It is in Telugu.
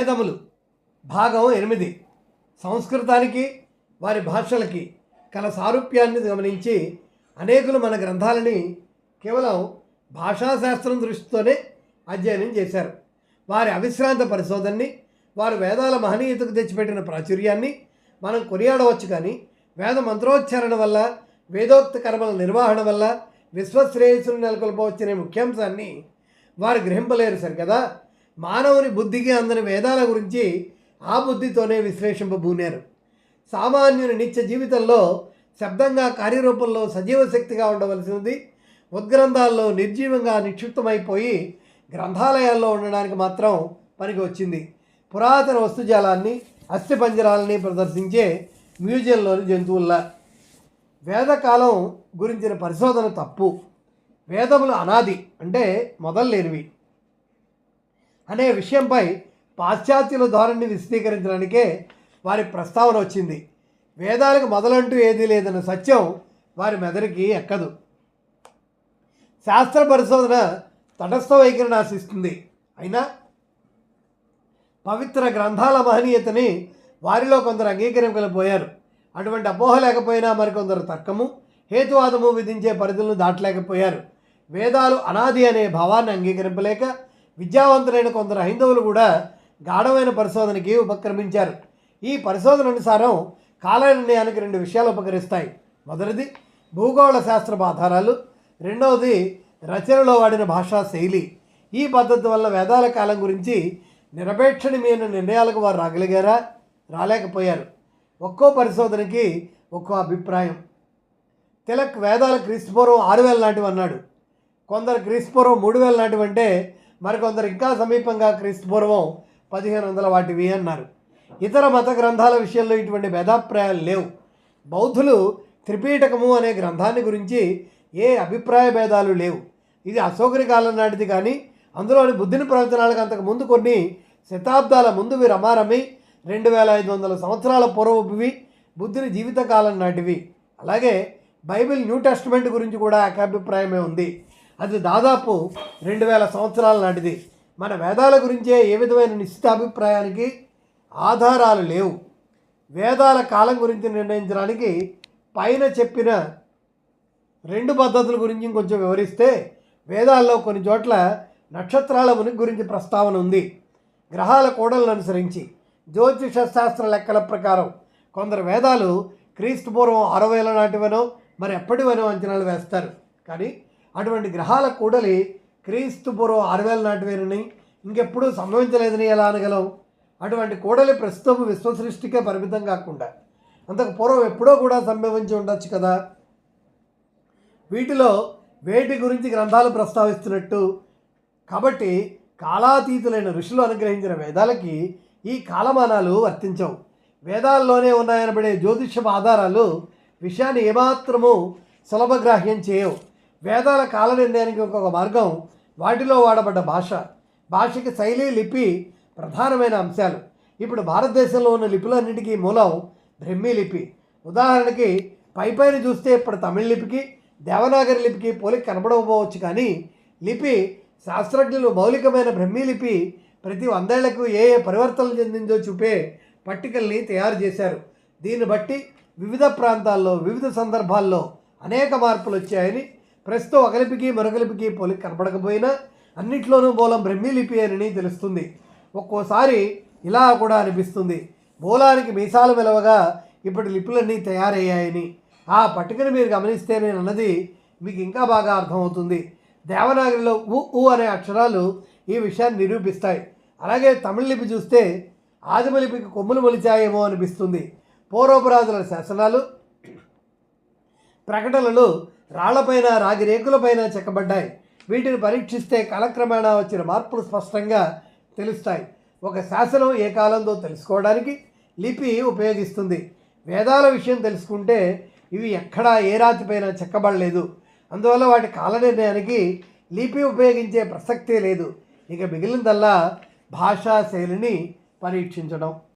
వేదములు భాగం ఎనిమిది. సంస్కృతానికి వారి భాషలకి కల సారూప్యాన్ని గమనించి అనేకులు మన గ్రంథాలని కేవలం భాషాశాస్త్రం దృష్టితోనే అధ్యయనం చేశారు. వారి అవిశ్రాంత పరిశోధనని వారు వేదాల మహనీయతకు తెచ్చిపెట్టిన ప్రాచుర్యాన్ని మనం కొనియాడవచ్చు కానీ వేద మంత్రోచ్చారణ వల్ల వేదోక్త కర్మల నిర్వహణ వల్ల విశ్వశ్రేయస్సును నెలకొల్పవచ్చనే ముఖ్యాంశాన్ని వారు గ్రహింపలేరు సరికదా? మానవుని బుద్ధికి అందని వేదాల గురించి ఆ బుద్ధితోనే విశ్లేషింపబూనారు. సామాన్యుని నిత్య జీవితంలో శబ్దంగా కార్యరూపంలో సజీవ శక్తిగా ఉండవలసినది ఉద్గ్రంథాల్లో నిర్జీవంగా నిక్షిప్తమైపోయి గ్రంథాలయాల్లో ఉండడానికి మాత్రం పనికి వచ్చింది. పురాతన వస్తుజాలాన్ని అస్థిపంజరాలని ప్రదర్శించే మ్యూజియంలోని జంతువుల్లా. వేదకాలం గురించిన పరిశోధన తప్పు. వేదములు అనాది అంటే మొదల్లేనివి అనే విషయంపై పాశ్చాత్యుల ధోరణిని విశదీకరించడానికే వారి ప్రస్తావన వచ్చింది. వేదాలకు మొదలంటూ ఏదీ లేదన్న సత్యం వారి మెదడుకి ఎక్కదు. శాస్త్ర పరిశోధన తటస్థ వైఖరిని ఆశిస్తుంది. అయినా పవిత్ర గ్రంథాల మహనీయతని వారిలో కొందరు అంగీకరించలేకపోయారు. అటువంటి అపోహ లేకపోయినా మరికొందరు తర్కము హేతువాదము విధించే పరిధులను దాటలేకపోయారు. వేదాలు అనాది అనే భావాన్ని అంగీకరింపలేక విద్యావంతులైన కొందరు హైందవులు కూడా గాఢమైన పరిశోధనకి ఉపక్రమించారు. ఈ పరిశోధన అనుసారం కాల నిర్ణయానికి రెండు విషయాలు ఉపకరిస్తాయి. మొదటిది భూగోళ శాస్త్రపు ఆధారాలు. రెండవది రచనలో వాడిన భాషా శైలి. ఈ పద్ధతి వల్ల వేదాల కాలం గురించి నిరపేక్షణమైన నిర్ణయాలకు వారు రాగలిగారా? రాలేకపోయారు. ఒక్కో పరిశోధనకి ఒక్కో అభిప్రాయం. తిలక్ వేదాల క్రీస్తుపూర్వం ఆరు వేల నాటివి అన్నాడు. కొందరు క్రీస్తుపూర్వం మూడు వేల నాటివంటే మరికొందరు ఇంకా సమీపంగా క్రీస్తుపూర్వం పదిహేను వందల వాటివి అన్నారు. ఇతర మత గ్రంథాల విషయంలో ఇటువంటి భేదాభిప్రాయాలు లేవు. బౌద్ధులు త్రిపీటకము అనే గ్రంథాన్ని గురించి ఏ అభిప్రాయ భేదాలు లేవు. ఇది అశోకరి కాలం నాటిది కానీ అందులోని బుద్ధిని ప్రవచనాలకు అంతకు ముందు కొన్ని శతాబ్దాల ముందువి రమారమి రెండు వేల ఐదు వందల సంవత్సరాల పూర్వపువి బుద్ధుని జీవితకాలం నాటివి. అలాగే బైబిల్ న్యూ టెస్ట్మెంట్ గురించి కూడా ఏకాభిప్రాయమే ఉంది. అది దాదాపు రెండు వేల సంవత్సరాల నాటిది. మన వేదాల గురించే ఏ విధమైన నిశ్చిత అభిప్రాయానికి ఆధారాలు లేవు. వేదాల కాలం గురించి నిర్ణయించడానికి పైన చెప్పిన రెండు పద్ధతుల గురించి ఇంకొంచెం వివరిస్తే వేదాల్లో కొన్ని చోట్ల నక్షత్రాల ఉనికి గురించి ప్రస్తావన ఉంది. గ్రహాల కోడలను అనుసరించి జ్యోతిష శాస్త్ర లెక్కల ప్రకారం కొందరు వేదాలు క్రీస్తు పూర్వం వేల నాటివనో మరి ఎప్పటివనో అంచనాలు వేస్తారు. కానీ అటువంటి గ్రహాల కూడలి క్రీస్తు పూర్వం ఆరు వేల నాటివేనని ఇంకెప్పుడూ సంభవించలేదని ఎలా అనగలం? అటువంటి కూడలి ప్రస్తుతం విశ్వసృష్టికే పరిమితం కాకుండా అంతకు పూర్వం ఎప్పుడో కూడా సంభవించి ఉండొచ్చు కదా? వీటిలో వేటి గురించి గ్రంథాలు ప్రస్తావిస్తున్నట్టు కాబట్టి కాలాతీతులైన ఋషులు అనుగ్రహించిన వేదాలకి ఈ కాలమానాలు వర్తించవు. వేదాల్లోనే ఉన్నాయనబడే జ్యోతిష్యం ఆధారాలు విషయాన్ని ఏమాత్రము సులభగ్రాహ్యం చేయవు. వేదాల కాల నిర్ణయానికి ఇంకొక మార్గం వాటిలో వాడబడ్డ భాష. భాషకి శైలి లిపి ప్రధానమైన అంశాలు. ఇప్పుడు భారతదేశంలో ఉన్న లిపులన్నిటికీ మూలం బ్రహ్మీ లిపి. ఉదాహరణకి పై పైన చూస్తే ఇప్పుడు తమిళ లిపికి దేవనాగరి లిపికి పోలిక కనబడకపోవచ్చు కానీ లిపి శాస్త్రజ్ఞులు మౌలికమైన బ్రహ్మీ లిపి ప్రతి వందేళ్ళకు ఏ ఏ పరివర్తనలు చెందిందో చూపే పట్టికల్ని తయారు చేశారు. దీన్ని బట్టి వివిధ ప్రాంతాల్లో వివిధ సందర్భాల్లో అనేక మార్పులు వచ్చాయని ప్రస్తుతం ఒక లిపికి పోలి కనపడకపోయినా అన్నిట్లోనూ మూలం బ్రహ్మీ లిపి అని తెలుస్తుంది. ఒక్కోసారి ఇలా కూడా అనిపిస్తుంది. మూలానికి మీసాలు విలువగా ఇప్పుడు లిపులన్నీ తయారయ్యాయని. ఆ పట్టికను మీరు గమనిస్తే నేను అన్నది మీకు ఇంకా బాగా అర్థమవుతుంది. దేవనాగరిలో ఉ ఉ అనే అక్షరాలు ఈ విషయాన్ని నిరూపిస్తాయి. అలాగే తమిళ లిపి చూస్తే ఆదిమ లిపికి కొమ్ములు మొలిచాయేమో అనిపిస్తుంది. పూర్వపురాజుల శాసనాలు ప్రకటనలు రాళ్ళపైన రాగి రేకులపైన చెక్కబడ్డాయి. వీటిని పరీక్షిస్తే కాలక్రమేణా వచ్చిన మార్పులు స్పష్టంగా తెలుస్తాయి. ఒక శాసనం ఏ కాలంలో తెలుసుకోవడానికి లిపి ఉపయోగిస్తుంది. వేదాల విషయం తెలుసుకుంటే ఇవి ఎక్కడా ఏ రాతిపైన చెక్కబడలేదు. అందువల్ల వాటి కాల నిర్ణయానికి లిపి ఉపయోగించే ప్రసక్తే లేదు. ఇక మిగిలినదల్లా భాషా శైలిని పరీక్షించడం.